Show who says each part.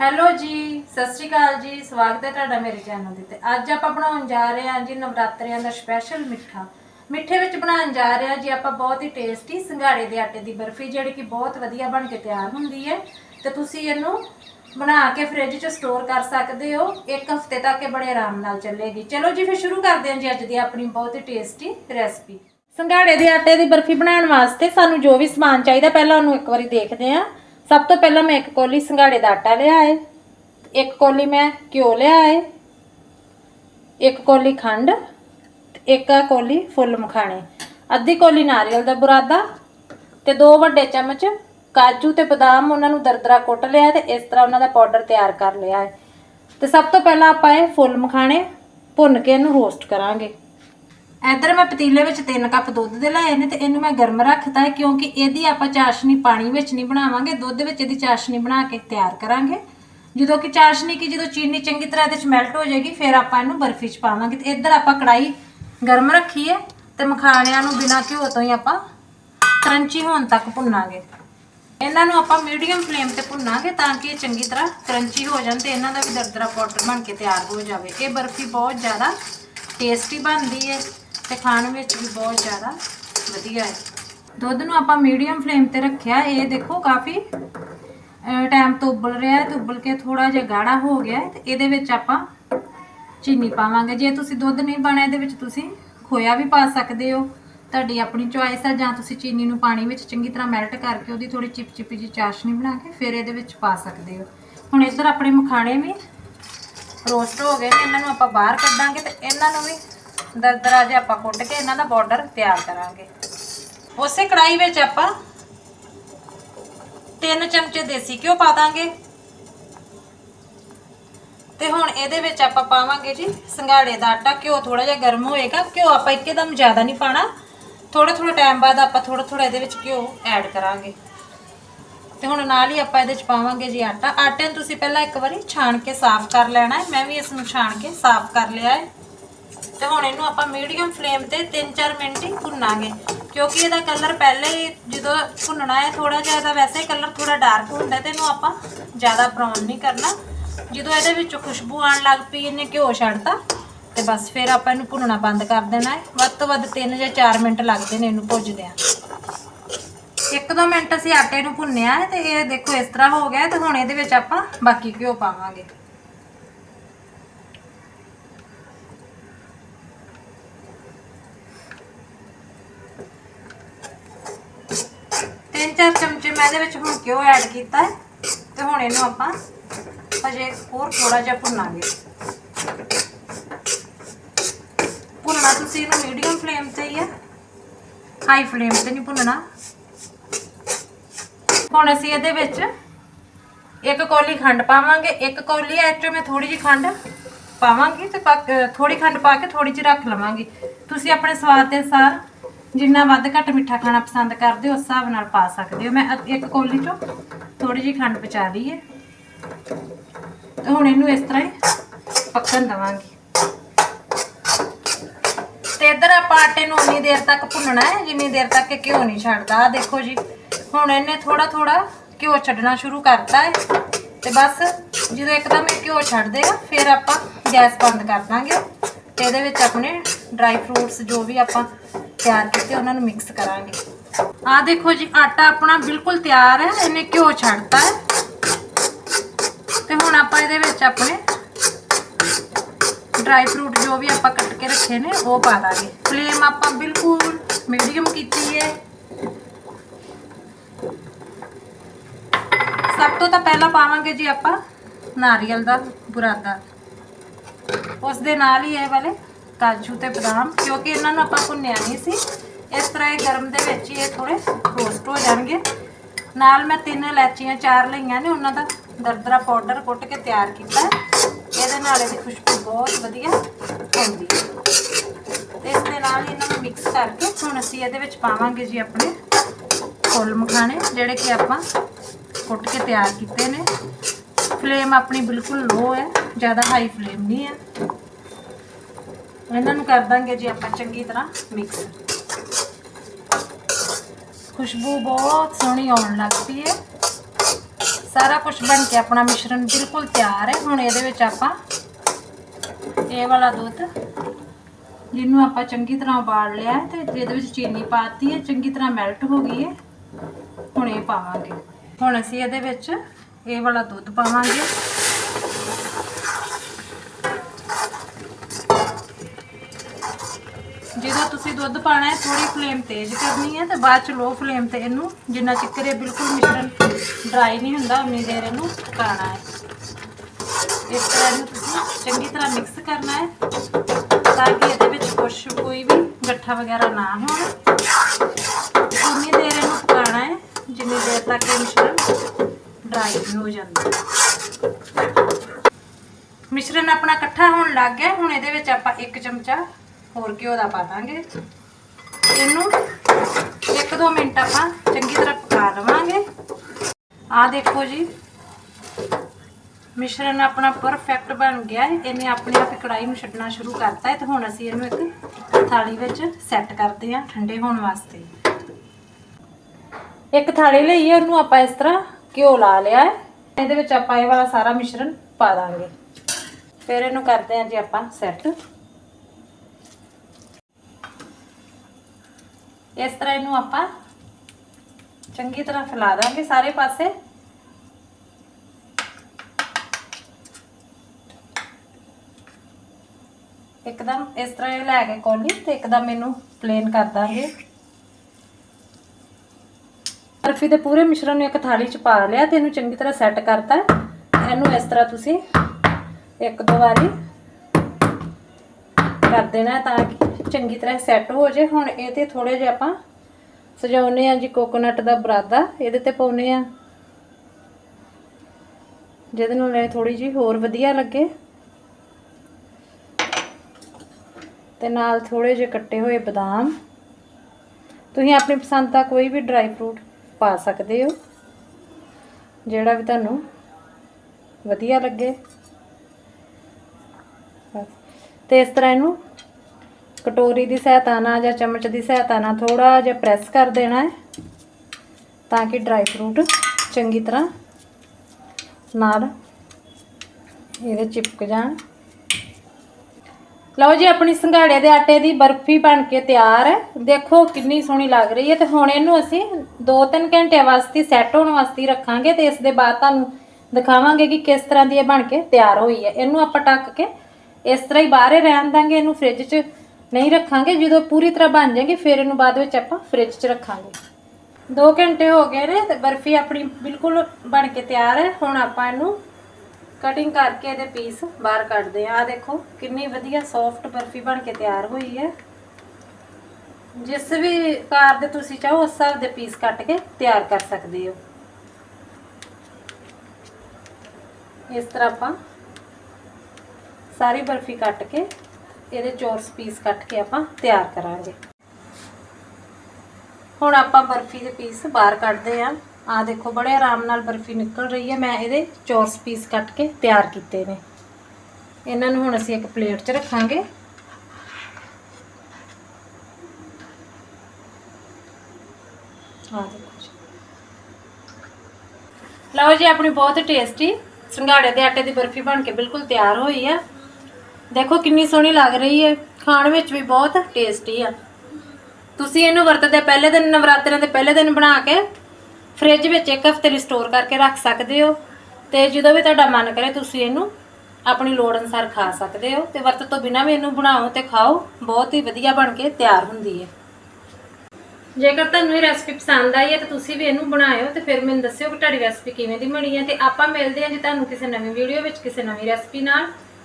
Speaker 1: Hello ਜੀ, ਸਤਿ ਸ਼੍ਰੀ ਅਕਾਲ ਜੀ, ਸਵਾਗਤ ਹੈ ਤੁਹਾਡਾ ਮੇਰੇ ਚੈਨਲ ਦੇ ਤੇ। ਅੱਜ ਆਪਾਂ ਬਣਾਉਣ ਜਾ ਰਹੇ ਹਾਂ ਜੀ ਨਵਰਾਤਰਿਆਂ ਦਾ ਸਪੈਸ਼ਲ ਮਿੱਠਾ। ਮਿੱਠੇ ਵਿੱਚ ਬਣਾਉਣ ਜਾ ਰਹੇ ਹਾਂ ਜੀ ਆਪਾਂ ਬਹੁਤ ਹੀ ਟੇਸਟੀ ਸੰਘਾੜੇ ਦੇ ਆਟੇ ਦੀ ਬਰਫੀ, ਜਿਹੜੀ ਕਿ ਬਹੁਤ ਵਧੀਆ ਬਣ ਕੇ ਤਿਆਰ ਹੁੰਦੀ ਹੈ। ਤੇ ਤੁਸੀਂ ਇਹਨੂੰ ਬਣਾ ਕੇ ਫ੍ਰਿਜ 'ਚ ਸਟੋਰ ਕਰ ਸਕਦੇ ਹੋ। ਇੱਕ ਹਫ਼ਤੇ ਤੱਕ ਇਹ ਬੜੇ ਆਰਾਮ ਨਾਲ ਚੱਲੇਗੀ। ਚਲੋ ਜੀ, ਫਿਰ ਸ਼ੁਰੂ ਕਰਦੇ ਹਾਂ ਜੀ ਅੱਜ ਦੀ ਆਪਣੀ ਬਹੁਤ ਹੀ ਟੇਸਟੀ ਰੈਸਪੀ ਸੰਘਾੜੇ ਦੇ ਆਟੇ ਦੀ ਬਰਫੀ ਬਣਾਉਣ ਵਾਸਤੇ ਸਾਨੂੰ ਜੋ ਵੀ ਸਮਾਨ ਚਾਹੀਦਾ, ਪਹਿਲਾਂ ਉਹਨੂੰ ਇੱਕ ਵਾਰੀ ਦੇਖਦੇ ਹਾਂ। ਸਭ ਤੋਂ ਪਹਿਲਾਂ ਮੈਂ ਇੱਕ ਕੋਲੀ ਸੰਘਾੜੇ ਦਾ ਆਟਾ ਲਿਆ ਹੈ ਇੱਕ ਕੋਲੀ ਮੈਂ ਘਿਓ ਲਿਆ ਹੈ ਇੱਕ ਕੋਲੀ ਖੰਡ ਤੇ ਇੱਕ ਕੋਲੀ ਫੁੱਲ ਮਖਾਣੇ। ਅੱਧੀ ਕੋਲੀ ਨਾਰੀਅਲ ਦਾ ਬੁਰਾਦਾ ਤੇ ਦੋ ਵੱਡੇ ਚਮਚ ਕਾਜੂ ਤੇ ਬਦਾਮ ਉਹਨਾਂ ਨੂੰ ਦਰਦਰਾ ਕੁੱਟ ਲਿਆ ਤੇ ਇਸ ਤਰ੍ਹਾਂ ਉਹਨਾਂ ਦਾ ਪਾਊਡਰ ਤਿਆਰ ਕਰ ਲਿਆ ਹੈ ਤੇ ਸਭ ਤੋਂ ਪਹਿਲਾਂ ਆਪਾਂ ਇਹ ਫੁੱਲ ਮਖਾਣੇ ਭੁੰਨ ਕੇ ਇਹਨੂੰ ਰੋਸਟ ਕਰਾਂਗੇ। ਇੱਧਰ ਮੈਂ ਪਤੀਲੇ ਵਿੱਚ 3 ਕੱਪ ਦੁੱਧ ਦੇ ਲਏ ਨੇ ਤੇ ਇਹਨੂੰ ਮੈਂ ਗਰਮ ਰੱਖਤਾ ਹੈ, ਕਿਉਂਕਿ ਇਹਦੀ ਆਪਾਂ ਚਾਸ਼ਨੀ ਪਾਣੀ ਵਿੱਚ ਨਹੀਂ ਬਣਾਵਾਂਗੇ, ਦੁੱਧ ਵਿੱਚ ਇਹਦੀ ਚਾਸ਼ਨੀ ਬਣਾ ਕੇ ਤਿਆਰ ਕਰਾਂਗੇ। ਜਦੋਂ ਕਿ ਚਾਸ਼ਨੀ ਕੀ ਜਦੋਂ ਚੀਨੀ ਚੰਗੀ ਤਰ੍ਹਾਂ ਇਹਦੇ ਵਿੱਚ ਮੈਲਟ ਹੋ ਜਾਏਗੀ, ਫਿਰ ਆਪਾਂ ਇਹਨੂੰ ਬਰਫੀ 'ਚ ਪਾਵਾਂਗੇ ਤੇ ਇੱਧਰ ਆਪਾਂ ਕੜਾਈ ਗਰਮ ਰੱਖੀ ਹੈ ਤੇ ਮਖਾਣਿਆਂ ਨੂੰ ਬਿਨਾਂ ਘਿਓ ਤੋਂ ਹੀ ਆਪਾਂ ਕਰੰਚੀ ਹੋਣ ਤੱਕ ਭੁੰਨਾਂਗੇ। ਇਹਨਾਂ ਨੂੰ ਆਪਾਂ ਮੀਡੀਅਮ ਫਲੇਮ ਤੇ ਭੁੰਨਾਂਗੇ ਤਾਂ ਕਿ ਇਹ ਚੰਗੀ ਤਰ੍ਹਾਂ ਕਰੰਚੀ ਹੋ ਜਾਣ ਤੇ ਇਹਨਾਂ ਦਾ ਵੀ ਦਰਦਰਾ ਪਾਊਡਰ ਬਣ ਕੇ ਤਿਆਰ ਹੋ ਜਾਵੇ। ਇਹ ਬਰਫੀ ਬਹੁਤ ਜ਼ਿਆਦਾ ਟੇਸਟੀ ਬਣਦੀ ਹੈ। ਤੇ ਖਾਣ ਵਿੱਚ ਵੀ ਬਹੁਤ ਜ਼ਿਆਦਾ ਵਧੀਆ ਹੈ। ਦੁੱਧ ਨੂੰ ਆਪਾਂ ਮੀਡੀਅਮ ਫਲੇਮ ਤੇ ਰੱਖਿਆ, ਇਹ ਦੇਖੋ ਕਾਫੀ ਟਾਈਮ ਤੋਂ ਉਬਲ ਰਿਹਾ ਹੈ ਤੇ ਉਬਲ ਕੇ ਥੋੜਾ ਜਿਹਾ ਗਾੜਾ ਹੋ ਗਿਆ ਹੈ ਤੇ ਇਹਦੇ ਵਿੱਚ ਆਪਾਂ ਚੀਨੀ ਪਾਵਾਂਗੇ। ਜੇ ਤੁਸੀਂ ਦੁੱਧ ਨਹੀਂ ਪਾਣਾ ਇਹਦੇ ਵਿੱਚ ਤੁਸੀਂ ਖੋਇਆ ਵੀ ਪਾ ਸਕਦੇ ਹੋ। ਤੁਹਾਡੀ ਆਪਣੀ ਚੁਆਇਸ ਹੈ, ਜਾਂ ਤੁਸੀਂ ਚੀਨੀ ਨੂੰ ਪਾਣੀ ਵਿੱਚ ਚੰਗੀ ਤਰ੍ਹਾਂ ਮੈਲਟ ਕਰਕੇ ਉਹਦੀ ਥੋੜੀ ਚਿਪਚਿਪੀ ਜਿਹੀ ਚਾਸ਼ਨੀ ਬਣਾ ਕੇ ਫਿਰ ਇਹਦੇ ਵਿੱਚ ਪਾ ਸਕਦੇ ਹੋ। ਹੁਣ ਇੱਧਰ ਆਪਣੇ ਮਖਾਣੇ ਵੀ ਰੋਸਟ ਹੋ ਗਏ ਨੇ, ਇਹਨਾਂ ਨੂੰ ਆਪਾਂ ਬਾਹਰ ਕੱਢਾਂਗੇ ਤੇ ਇਹਨਾਂ ਨੂੰ ਵੀ ਦਰਦਰਾ ਜਿਹਾ ਆਪਾਂ ਕੁੱਟ ਕੇ ਇਹਨਾਂ ਦਾ ਬਾਰਡਰ ਤਿਆਰ ਕਰਾਂਗੇ। ਉਸੇ ਕੜਾਈ ਵਿੱਚ ਆਪਾਂ ਤਿੰਨ ਚਮਚੇ ਦੇਸੀ ਘਿਓ ਪਾ ਦਾਂਗੇ। ਤੇ ਹੁਣ ਇਹਦੇ ਵਿੱਚ ਆਪਾਂ ਪਾਵਾਂਗੇ ਜੀ ਸੰਘਾੜੇ ਦਾ ਆਟਾ। ਘਿਓ ਥੋੜਾ ਜਿਹਾ ਗਰਮ ਹੋਏਗਾ। ਘਿਓ ਆਪਾਂ ਇੱਕਦਮ ਜ਼ਿਆਦਾ ਨਹੀਂ ਪਾਣਾ ਥੋੜਾ ਥੋੜਾ ਟਾਈਮ ਬਾਅਦ ਆਪਾਂ ਥੋੜਾ ਥੋੜਾ ਇਹਦੇ ਵਿੱਚ ਘਿਓ ਐਡ ਕਰਾਂਗੇ। ਤੇ ਹੁਣ ਨਾਲ ਹੀ ਆਪਾਂ ਇਹਦੇ ਵਿੱਚ ਪਾਵਾਂਗੇ ਜੀ ਆਟਾ। ਆਟੇ ਨੂੰ ਤੁਸੀਂ ਪਹਿਲਾਂ ਇੱਕ ਵਾਰੀ ਛਾਣ ਕੇ ਸਾਫ਼ ਕਰ ਲੈਣਾ ਹੈ। ਮੈਂ ਵੀ ਇਸ ਨੂੰ ਛਾਣ ਕੇ ਸਾਫ਼ ਕਰ ਲਿਆ ਹੈ। ਤੇ ਹੁਣ ਇਹਨੂੰ ਆਪਾਂ ਮੀਡੀਅਮ ਫਲੇਮ ਤੇ 3-4 ਮਿੰਟ ਹੀ ਭੁੰਨਾਂਗੇ। ਕਿਉਂਕਿ ਇਹਦਾ ਕਲਰ ਪਹਿਲੇ ਹੀ ਜਦੋਂ ਭੁੰਨਣਾ ਹੈ ਥੋੜਾ ਜਿਹਾ ਇਹਦਾ ਵੈਸੇ ਕਲਰ ਥੋੜਾ ਡਾਰਕ ਹੁੰਦਾ ਹੈ ਤੇ ਇਹਨੂੰ ਆਪਾਂ ਜ਼ਿਆਦਾ ਬਰਾਊਨ ਨਹੀਂ ਕਰਨਾ। ਜਦੋਂ ਇਹਦੇ ਵਿੱਚੋਂ ਖੁਸ਼ਬੂ ਆਉਣ ਲੱਗ ਪਈ, ਇਹਨੇ ਘਿਓ ਛੱਡਤਾ, ਤੇ ਬਸ ਫਿਰ ਆਪਾਂ ਇਹਨੂੰ ਭੁੰਨਣਾ ਬੰਦ ਕਰ ਦੇਣਾ ਹੈ। ਵੱਧ ਤੋਂ ਵੱਧ 3 ਜਾਂ 4 ਮਿੰਟ ਲੱਗਦੇ ਨੇ ਇਹਨੂੰ ਭੁੱਜਦਿਆਂ। ਇੱਕ ਦੋ ਮਿੰਟ ਅਸੀਂ ਆਟੇ ਨੂੰ ਭੁੰਨਿਆ ਹੈ ਤੇ ਇਹ ਦੇਖੋ ਇਸ ਤਰ੍ਹਾਂ ਹੋ ਗਿਆ ਹੈ ਤੇ ਹੁਣ ਇਹਦੇ ਵਿੱਚ ਆਪਾਂ ਬਾਕੀ ਘਿਓ ਪਾਵਾਂਗੇ ਤਿੰਨ ਚਾਰ ਚਮਚੇ ਮੈਂ ਇਹਦੇ ਵਿੱਚ ਹੁਣ ਘਿਓ ਐਡ ਕੀਤਾ ਹੈ ਤੇ ਹੁਣ ਇਹਨੂੰ ਆਪਾਂ ਹਜੇ ਹੋਰ ਥੋੜਾ ਜਿਹਾ ਭੁੰਨਾਂਗੇ। ਭੁੰਨਣਾ ਤੁਸੀਂ ਇਹਨੂੰ ਮੀਡੀਅਮ ਫਲੇਮ ਤੇ ਹੀ ਹੈ। ਹਾਈ ਫਲੇਮ ਤੇ ਨਹੀਂ ਭੁੰਨਣਾ। ਹੁਣ ਅਸੀਂ ਇਹਦੇ ਵਿੱਚ ਇੱਕ ਕੌਲੀ ਖੰਡ ਪਾਵਾਂਗੇ। ਇੱਕ ਕੌਲੀ ਐ ਚੋਂ ਮੈਂ ਥੋੜੀ ਜਿਹੀ ਖੰਡ ਪਾਵਾਂਗੀ ਤੇ ਥੋੜੀ ਖੰਡ ਪਾ ਕੇ ਥੋੜੀ ਜਿਹੀ ਰੱਖ ਲਵਾਂਗੀ। ਤੁਸੀਂ ਆਪਣੇ ਸਵਾਦ ਦੇ ਅਨੁਸਾਰ ਜਿੰਨਾ ਵੱਧ ਘੱਟ ਮਿੱਠਾ ਖਾਣਾ ਪਸੰਦ ਕਰਦੇ ਹੋ, ਉਸ ਹਿਸਾਬ ਨਾਲ ਪਾ ਸਕਦੇ ਹੋ। ਮੈਂ ਅ- ਇੱਕ ਕੋਲੀ ਚੋਂ ਥੋੜੀ ਜਿਹੀ ਖੰਡ ਬਚਾ ਲਈ ਹੈ ਤੇ ਹੁਣ ਇਹਨੂੰ ਇਸ ਤਰ੍ਹਾਂ ਹੀ ਪੱਕਣ ਦਵਾਂਗੀ। ਤੇ ਇੱਧਰ ਆਪਾਂ ਆਟੇ ਨੂੰ ਉਨੀ ਦੇਰ ਤੱਕ ਭੁੰਨਣਾ ਹੈ ਜਿੰਨੀ ਦੇਰ ਤੱਕ ਇਹ ਘਿਓ ਨਹੀਂ ਛੱਡਦਾ। ਆ ਦੇਖੋ ਜੀ, ਹੁਣ ਇਹਨੇ ਥੋੜਾ ਥੋੜਾ ਘਿਓ ਛੱਡਣਾ ਸ਼ੁਰੂ ਕਰਤਾ ਹੈ ਤੇ ਬਸ ਜਦੋਂ ਇੱਕਦਮ ਇਹ ਘਿਓ ਛੱਡ ਦੇਗਾ ਫਿਰ ਆਪਾਂ ਗੈਸ ਬੰਦ ਕਰ ਦਾਂਗੇ। ਤੇ ਇਹਦੇ ਵਿੱਚ ਆਪਣੇ ਡਰਾਈ ਫਰੂਟਸ ਜੋ ਵੀ ਆਪਾਂ ਤਿਆਰ ਕੀਤੇ, ਉਹਨਾਂ ਨੂੰ ਮਿਕਸ ਕਰਾਂਗੇ। ਆ ਦੇਖੋ ਜੀ, ਆਟਾ ਆਪਣਾ ਬਿਲਕੁਲ ਤਿਆਰ ਹੈ, ਇਹਨੇ ਘਿਓ ਛੱਡਤਾ ਹੈ। ਤੇ ਹੁਣ ਆਪਾਂ ਇਹਦੇ ਵਿੱਚ ਆਪਣੇ ਡਰਾਈ ਫਰੂਟ ਜੋ ਵੀ ਆਪਾਂ ਕੱਟ ਕੇ ਰੱਖੇ ਨੇ, ਉਹ ਪਾ ਦਾਂਗੇ। ਫਲੇਮ ਆਪਾਂ ਬਿਲਕੁਲ ਮੀਡੀਅਮ ਕੀਤੀ ਹੈ। ਸਭ ਤੋਂ ਤਾਂ ਪਹਿਲਾਂ ਪਾਵਾਂਗੇ ਜੀ ਆਪਾਂ ਨਾਰੀਅਲ ਦਾ ਬੁਰਾਦਾ। ਉਸ ਦੇ ਨਾਲ ਹੀ ਇਹ ਵਾਲੇ ਕਾਜੂ ਤੇ ਬਦਾਮ, ਕਿਉਂਕਿ ਇਹਨਾਂ ਨੂੰ ਆਪਾਂ ਭੁੰਨਿਆ ਨਹੀਂ ਸੀ। ਇਸ ਤਰ੍ਹਾਂ ਇਹ ਗਰਮ ਦੇ ਵਿੱਚ ਹੀ ਇਹ ਥੋੜੇ ਰੋਸਟ ਹੋ ਜਾਣਗੇ। ਨਾਲ ਮੈਂ ਤਿੰਨ ਇਲਾਚੀਆਂ, ਚਾਰ ਲਈਆਂ ਨੇ, ਉਹਨਾਂ ਦਾ ਦਰਦਰਾ ਪਾਊਡਰ ਕੁੱਟ ਕੇ ਤਿਆਰ ਕੀਤਾ। ਇਹਦੇ ਨਾਲ ਇਹਦੀ ਖੁਸ਼ਬੂ ਬਹੁਤ ਵਧੀਆ ਆਉਂਦੀ ਹੈ। ਇਸ ਦੇ ਨਾਲ ਇਹਨਾਂ ਨੂੰ ਮਿਕਸ ਕਰਕੇ ਹੁਣ ਅਸੀਂ ਇਹਦੇ ਵਿੱਚ ਪਾਵਾਂਗੇ ਜੀ ਆਪਣੇ ਫੁੱਲ ਮਖਾਣੇ, ਜਿਹੜੇ ਕਿ ਆਪਾਂ ਕੁੱਟ ਕੇ ਤਿਆਰ ਕੀਤੇ ਨੇ। ਫਲੇਮ ਆਪਣੀ ਬਿਲਕੁਲ ਲੋ ਹੈ, ਜ਼ਿਆਦਾ ਹਾਈ ਫਲੇਮ ਨਹੀਂ ਹੈ। ਇਹਨਾਂ ਨੂੰ ਕਰ ਦਾਂਗੇ ਜੀ ਆਪਾਂ ਚੰਗੀ ਤਰ੍ਹਾਂ ਮਿਕਸ ਖੁਸ਼ਬੂ ਬਹੁਤ ਸੋਹਣੀ ਆਉਣ ਲੱਗ ਪਈ ਹੈ ਸਾਰਾ ਕੁਝ ਬਣ ਕੇ ਆਪਣਾ ਮਿਸ਼ਰਣ ਬਿਲਕੁਲ ਤਿਆਰ ਹੈ ਹੁਣ ਇਹਦੇ ਵਿੱਚ ਆਪਾਂ ਇਹ ਵਾਲਾ ਦੁੱਧ, ਜਿਹਨੂੰ ਆਪਾਂ ਚੰਗੀ ਤਰ੍ਹਾਂ ਉਬਾਲ ਲਿਆ ਹੈ ਤੇ ਇਹਦੇ ਵਿੱਚ ਚੀਨੀ ਪਾਤੀ ਹੈ ਚੰਗੀ ਤਰ੍ਹਾਂ ਮੈਲਟ ਹੋ ਗਈ ਹੈ ਹੁਣ ਇਹ ਪਾਵਾਂਗੇ। ਹੁਣ ਅਸੀਂ ਇਹਦੇ ਵਿੱਚ ਇਹ ਵਾਲਾ ਦੁੱਧ ਪਾਵਾਂਗੇ। ਜਦੋਂ ਤੁਸੀਂ ਦੁੱਧ ਪਾਣਾ ਹੈ ਥੋੜੀ ਫਲੇਮ ਤੇਜ਼ ਕਰਨੀ ਹੈ ਤੇ ਬਾਅਦ ਚ ਲੋ ਫਲੇਮ ਤੇ ਇਹਨੂੰ ਜਿੰਨਾ ਚਿਕਰ ਇਹ ਬਿਲਕੁਲ ਮਿਸ਼ਰਣ ਡਰਾਈ ਨਹੀਂ ਹੁੰਦਾ, ਉਨੀ ਦੇਰ ਇਹਨੂੰ ਪਕਾਉਣਾ ਹੈ। ਇਸ ਤਰ੍ਹਾਂ ਇਹਨੂੰ ਤੁਸੀਂ ਚੰਗੀ ਤਰ੍ਹਾਂ ਮਿਕਸ ਕਰਨਾ ਹੈ ਤਾਂ ਕਿ ਇਹਦੇ ਵਿੱਚ ਕੁਛ ਕੋਈ ਵੀ ਗੱਠਾ ਵਗੈਰਾ ਨਾ ਹੋਣ। ਉਨੀ ਦੇਰ ਇਹਨੂੰ ਪਕਾਉਣਾ ਹੈ, ਜਿੰਨੀ ਦੇਰ ਤੱਕ ਇਹ ਮਿਸ਼ਰਣ ਡਰਾਈ ਨਹੀਂ ਹੋ ਜਾਂਦਾ ਮਿਸ਼ਰਣ ਆਪਣਾ ਇਕੱਠਾ ਹੋਣ ਲੱਗ ਗਿਆ, ਹੁਣ ਇਹਦੇ ਵਿੱਚ ਆਪਾਂ ਇੱਕ ਚਮਚਾ ਹੋਰ ਘਿਓ ਦਾ ਪਾ ਦਾਂਗੇ। ਇਹਨੂੰ 1-2 ਮਿੰਟ ਆਪਾਂ ਚੰਗੀ ਤਰ੍ਹਾਂ ਪਕਾ ਲਵਾਂਗੇ। ਆਹ ਦੇਖੋ ਜੀ ਮਿਸ਼ਰਣ ਆਪਣਾ ਪਰਫੈਕਟ ਬਣ ਗਿਆ ਹੈ। ਇਹਨੇ ਆਪਣੇ ਆਪ ਹੀ ਕੜਾਈ ਨੂੰ ਛੱਡਣਾ ਸ਼ੁਰੂ ਕਰਤਾ ਹੈ ਤੇ ਹੁਣ ਅਸੀਂ ਇਹਨੂੰ ਇੱਕ ਥਾਲੀ ਵਿੱਚ ਸੈੱਟ ਕਰਦੇ ਹਾਂ ਠੰਡੇ ਹੋਣ ਵਾਸਤੇ। ਇੱਕ ਥਾਲੀ ਲਈ ਉਹਨੂੰ ਆਪਾਂ ਇਸ ਤਰ੍ਹਾਂ ਘਿਓ ਲਾ ਲਿਆ ਹੈ। ਇਹਦੇ ਵਿੱਚ ਆਪਾਂ ਇਹ ਵਾਲਾ ਸਾਰਾ ਮਿਸ਼ਰਣ ਪਾ ਦਾਂਗੇ। ਫਿਰ ਇਹਨੂੰ ਕਰਦੇ ਹਾਂ ਜੀ ਆਪਾਂ ਸੈੱਟ ਇਸ ਤਰ੍ਹਾਂ ਇਹਨੂੰ ਆਪਾਂ ਚੰਗੀ ਤਰ੍ਹਾਂ ਫੈਲਾ ਦਾਂਗੇ ਸਾਰੇ ਪਾਸੇ। ਇੱਕਦਮ ਇਸ ਤਰ੍ਹਾਂ ਇਹ ਲੈ ਕੇ ਕੋਲੀ ਤੇ ਇੱਕਦਮ ਇਹਨੂੰ ਪਲੇਨ ਕਰ ਦਾਂਗੇ। ਬਰਫੀ ਦੇ ਪੂਰੇ ਮਿਸ਼ਰਣ ਨੂੰ ਇੱਕ ਥਾਲੀ 'ਚ ਪਾ ਲਿਆ ਤੇ ਇਹਨੂੰ ਚੰਗੀ ਤਰ੍ਹਾਂ ਸੈੱਟ ਕਰਤਾ। ਇਹਨੂੰ ਇਸ ਤਰ੍ਹਾਂ ਤੁਸੀਂ ਇੱਕ ਦੋ ਵਾਰੀ ਕਰ ਦੇਣਾ ਤਾਂ ਕਿ ਚੰਗੀ ਤਰ੍ਹਾਂ ਸੈੱਟ ਹੋ ਜੇ, ਹੁਣ ਇਹ ਤੇ ਥੋੜੇ ਜਿਹਾ ਆਪਾਂ ਸਜਾਉਨੇ ਆ ਜੀ ਕੋਕੋਨਟ ਦਾ ਬਰਾਦਾ, ਇਹਦੇ ਤੇ ਪਾਉਨੇ ਆ ਜਿਹਦੇ ਨਾਲ ਇਹ ਥੋੜੀ ਜੀ ਹੋਰ ਵਧੀਆ ਲੱਗੇ। ਤੇ ਨਾਲ ਥੋੜੇ ਜਿਹੇ ਕੱਟੇ ਹੋਏ ਬਦਾਮ। ਤੁਸੀਂ ਆਪਣੀ ਪਸੰਦ ਦਾ ਕੋਈ ਵੀ ਡਰਾਈ ਫਰੂਟ ਪਾ ਸਕਦੇ ਹੋ। ਜਿਹੜਾ ਵੀ ਤੁਹਾਨੂੰ ਵਧੀਆ ਲੱਗੇ। ਬਸ ਤੇ ਇਸ ਤਰ੍ਹਾਂ ਇਹਨੂੰ ਕਟੋਰੀ ਦੀ ਸਹਾਇਤਾ ਨਾਲ ਜਾਂ ਚਮਚ ਦੀ ਸਹਾਇਤਾ ਨਾਲ ਥੋੜਾ ਜਿਹਾ ਪ੍ਰੈਸ ਕਰ ਦੇਣਾ ਹੈ ਤਾਂ ਕਿ ਡਰਾਈ ਫਰੂਟ ਚੰਗੀ ਤਰ੍ਹਾਂ ਨਾਲ ਇਹਦੇ ਚਿਪਕ ਜਾਣ। ਲਓ ਜੀ, ਆਪਣੀ ਸੰਘਾੜੇ ਦੇ ਆਟੇ ਦੀ ਬਰਫੀ ਬਣ ਕੇ ਤਿਆਰ ਹੈ। ਦੇਖੋ ਕਿੰਨੀ ਸੋਹਣੀ ਲੱਗ ਰਹੀ ਹੈ ਤੇ ਹੁਣ ਇਹਨੂੰ ਅਸੀਂ 2-3 ਘੰਟਿਆਂ ਵਾਸਤੇ ਸੈੱਟ ਹੋਣ ਵਾਸਤੇ ਰੱਖਾਂਗੇ ਤੇ ਇਸ ਦੇ ਬਾਅਦ ਤੁਹਾਨੂੰ ਦਿਖਾਵਾਂਗੇ ਕਿ ਕਿਸ ਤਰ੍ਹਾਂ ਦੀ ਇਹ ਬਣ ਕੇ ਤਿਆਰ ਹੋਈ ਹੈ। ਇਹਨੂੰ ਆਪਾਂ ਟੱਕ ਕੇ ਇਸ ਤਰ੍ਹਾਂ ਹੀ ਬਾਹਰ ਰਹਿਣ ਦਾਂਗੇ। ਇਹਨੂੰ ਫ੍ਰਿਜ 'ਚ ਨਹੀਂ ਰੱਖਾਂਗੇ, ਜਦੋਂ ਪੂਰੀ ਤਰ੍ਹਾਂ ਬਣ ਜਾਏਗੀ, ਫਿਰ ਇਹਨੂੰ ਬਾਅਦ ਵਿੱਚ ਆਪਾਂ ਫ੍ਰਿਜ 'ਚ ਰੱਖਾਂਗੇ। 2 ਘੰਟੇ ਹੋ ਗਏ ਨੇ ਤੇ ਬਰਫੀ ਆਪਣੀ ਬਿਲਕੁਲ ਬਣ ਕੇ ਤਿਆਰ ਹੈ। ਹੁਣ ਆਪਾਂ ਇਹਨੂੰ ਕਟਿੰਗ ਕਰਕੇ ਇਹਦੇ ਪੀਸ ਬਾਹਰ ਕੱਢਦੇ ਆ ਆ ਦੇਖੋ, ਕਿੰਨੀ ਵਧੀਆ ਸੌਫਟ ਬਰਫੀ ਬਣ ਕੇ ਤਿਆਰ ਹੋਈ ਹੈ। ਜਿਸ ਵੀ ਕਾਰ ਦੇ ਤੁਸੀਂ ਚਾਹੋ, ਉਸ ਹਿਸਾਬ ਦੇ ਪੀਸ ਕੱਟ ਕੇ ਤਿਆਰ ਕਰ ਸਕਦੇ ਹੋ। ਇਸ ਤਰ੍ਹਾਂ ਆਪਾਂ ਸਾਰੀ ਬਰਫੀ ਕੱਟ ਕੇ ਇਹਦੇ ਚੌਰਸ ਪੀਸ ਕੱਟ ਕੇ ਆਪਾਂ ਤਿਆਰ ਕਰਾਂਗੇ। ਹੁਣ ਆਪਾਂ ਬਰਫੀ ਦੇ ਪੀਸ ਬਾਹਰ ਕੱਢਦੇ ਆਂ। ਆ ਦੇਖੋ, ਬੜੇ ਆਰਾਮ ਨਾਲ ਬਰਫੀ ਨਿਕਲ ਰਹੀ ਹੈ। ਮੈਂ ਇਹਦੇ ਚੌਰਸ ਪੀਸ ਕੱਟ ਕੇ ਤਿਆਰ ਕੀਤੇ ਨੇ। ਇਹਨਾਂ ਨੂੰ ਹੁਣ ਅਸੀਂ ਇੱਕ ਪਲੇਟ 'ਚ ਰੱਖਾਂਗੇ। ਆ ਦੇਖੋ ਜੀ। ਲਓ ਜੀ, ਆਪਣੀ ਬਹੁਤ ਟੇਸਟੀ। ਸੰਘਾੜੇ ਦੇ ਆਟੇ ਦੀ ਬਰਫੀ ਬਣ ਕੇ ਬਿਲਕੁਲ ਤਿਆਰ ਹੋਈ ਆ। ਦੇਖੋ ਕਿੰਨੀ ਸੋਹਣੀ ਲੱਗ ਰਹੀ ਹੈ। ਖਾਣ ਵਿੱਚ ਵੀ ਬਹੁਤ ਟੇਸਟੀ ਆ। ਤੁਸੀਂ ਇਹਨੂੰ ਵਰਤਦੇ ਪਹਿਲੇ ਦਿਨ, ਨਵਰਾਤਰਿਆਂ ਦੇ ਪਹਿਲੇ ਦਿਨ ਬਣਾ ਕੇ ਫ੍ਰਿਜ ਵਿੱਚ ਇੱਕ ਹਫ਼ਤੇ ਲਈ ਸਟੋਰ ਕਰਕੇ ਰੱਖ ਸਕਦੇ ਹੋ। ਤੇ ਜਦੋਂ ਵੀ ਤੁਹਾਡਾ ਮਨ ਕਰੇ ਤੁਸੀਂ ਇਹਨੂੰ ਆਪਣੀ ਲੋੜ ਅਨੁਸਾਰ ਖਾ ਸਕਦੇ ਹੋ ਤੇ ਵਰਤ ਤੋਂ ਬਿਨਾਂ ਵੀ ਇਹਨੂੰ ਬਣਾਓ ਤੇ ਖਾਓ। ਬਹੁਤ ਹੀ ਵਧੀਆ ਬਣ ਕੇ ਤਿਆਰ ਹੁੰਦੀ ਹੈ। ਜੇਕਰ ਤੁਹਾਨੂੰ ਇਹ ਰੈਸਪੀ ਪਸੰਦ ਆਈ ਹੈ ਤਾਂ ਤੁਸੀਂ ਵੀ ਇਹਨੂੰ ਬਣਾਇਓ ਤੇ ਫਿਰ ਮੈਨੂੰ ਦੱਸਿਓ ਕਿ ਤੁਹਾਡੀ ਰੈਸਪੀ ਕਿਵੇਂ ਦੀ ਬਣੀ ਹੈ ਤੇ ਆਪਾਂ ਮਿਲਦੇ ਹਾਂ ਜੀ ਤੁਹਾਨੂੰ ਕਿਸੇ ਨਵੀਂ ਵੀਡੀਓ ਵਿੱਚ ਕਿਸੇ ਨਵੀਂ ਰੈਸਪੀ ਨਾਲ।